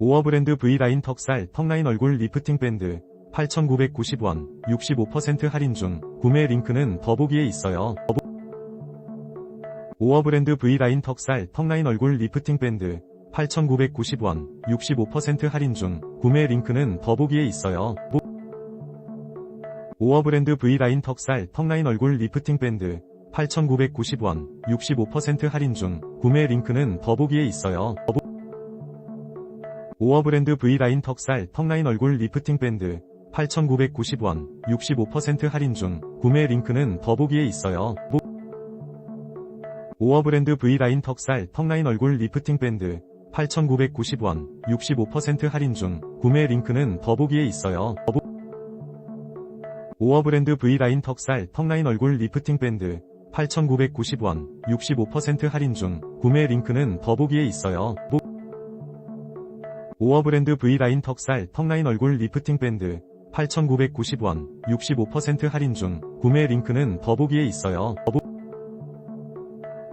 오어브랜드 V라인 턱살 턱라인 얼굴 리프팅 밴드 8,990원 65% 할인 중 구매 링크는 더보기에 있어요. 오어브랜드 V라인 턱살 턱라인 얼굴 리프팅 밴드 8,990원 65% 할인 중 구매 링크는 더보기에 있어요. 보... 오어브랜드 V라인 턱살 턱라인 얼굴 리프팅 밴드 8,990원 65% 할인 중 구매 링크는 더보기에 있어요. 더보... 오어브랜드 V라인 턱살 턱라인 얼굴 리프팅 밴드 8,990원 65% 할인 중 구매 링크는 더보기에 있어요. 보... 오어브랜드 V라인 턱살 턱라인 얼굴 리프팅 밴드 8,990원 65% 할인 중 구매 링크는 더보기에 있어요. 오어브랜드 V라인 턱살 턱라인 얼굴 리프팅 밴드 8,990원 65% 할인 중 구매 링크는 더보기에 있어요. 보... 오어브랜드 V라인 턱살 턱라인 얼굴 리프팅 밴드 8,990원 65% 할인 중 구매 링크는 더보기에 있어요. 더보...